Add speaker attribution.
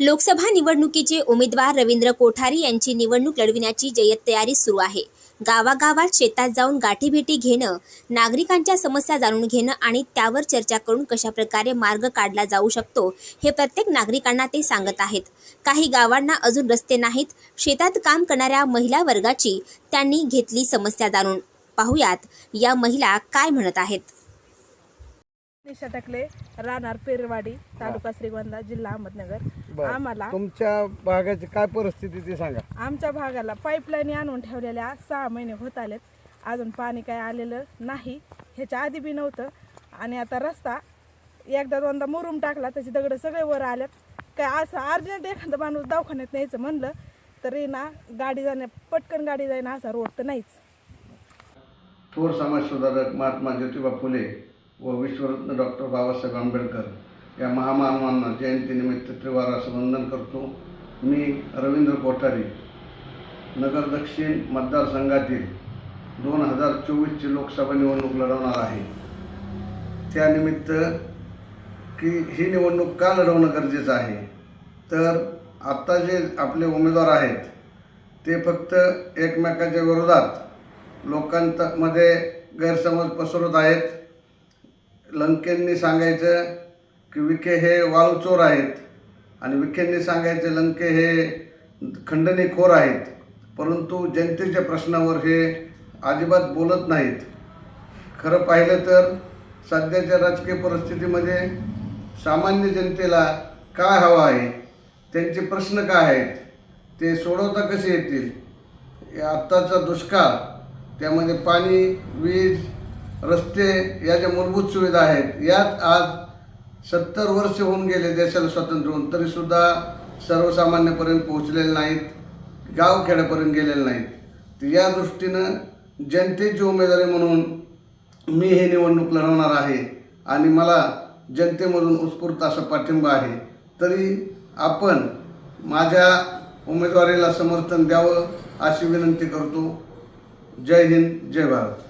Speaker 1: लोकसभा निवडणुकीचे उमेदवार रवींद्र कोठारी यांची निवडणूक लढविण्याची जय्यत तयारी सुरू आहे. गावागावात शेतात जाऊन गाठीभेटी घेणं नागरिकांच्या समस्या जाणून घेणं आणि त्यावर चर्चा करून कशाप्रकारे मार्ग काढला जाऊ शकतो हे प्रत्येक नागरिकांना ते सांगत आहेत. काही गावांना अजून रस्ते नाहीत. शेतात काम करणाऱ्या महिला वर्गाची त्यांनी घेतली समस्या जाणून. पाहुयात या महिला काय म्हणत आहेत.
Speaker 2: निशा टाकले राहणार पेरवाडी तालुका श्रीगोंदा जिल्हा अहमदनगर. आम्हाला
Speaker 3: तुमच्या भागाची काय परिस्थिती ते सांगा.
Speaker 2: आमच्या भागाला पाईपलाईन आणून ठेवलेल्या सहा महिने होत आलेत. अजून पाणी काय आलेलं नाही. ह्याच्या आधी बी नव्हतं. आणि आता रस्ता एकदा दोनदा मुरुम टाकला त्याचे दगड सगळे वर आल्यात काय असं अर्जंट एखादा माणूस दवाखान्यात न्यायचं म्हणलं तरी ना गाडी जाण्या पटकन गाडी जाईना असा रोड तर नाहीच.
Speaker 4: थोर समाजसुधारक महात्मा ज्योतिबा फुले व विश्वरत्न डॉक्टर बाबासाहेब आंबेडकर या महामानवांना जयंतीनिमित्त त्रिवारास वंदन करतो. मी रवींद्र कोठारी नगर दक्षिण मतदारसंघातील दोन हजार चोवीसची लोकसभा निवडणूक लढवणार आहे. त्यानिमित्त की ही निवडणूक का लढवणं गरजेचं आहे? तर आत्ता जे आपले उमेदवार आहेत ते फक्त एकमेकाच्या विरोधात लोकांमध्ये गैरसमज पसरत आहेत. लंकेंनी सांगायचं की विखे हे वाळूचोर आहेत. आणि विखेंनी सांगायचे लंके हे खंडणीखोर आहेत. परंतु जनतेच्या प्रश्नावर हे अजिबात बोलत नाहीत. खरं पाहिलं तर सध्याच्या राजकीय परिस्थितीमध्ये सामान्य जनतेला काय हवं आहे? त्यांचे प्रश्न काय आहेत? ते सोडवता कसे येतील? या आत्ताचा दुष्काळ त्यामध्ये पाणी वीज रस्ते या ज्या मूलभूत सुविधा आहेत. यात आज सत्तर वर्ष होऊन गेले देशाला स्वातंत्र्य होऊन तरीसुद्धा सर्वसामान्यपर्यंत पोहोचलेले नाहीत गावखेड्यापर्यंत गेलेले नाहीत. या दृष्टीनं जनतेची उमेदवारी म्हणून मी हे निवडणूक लढवणार आहे आणि मला जनतेमधून उत्स्फूर्त असा पाठिंबा आहे. तरी आपण माझ्या उमेदवारीला समर्थन द्यावं अशी विनंती करतो. जय हिंद जय भारत.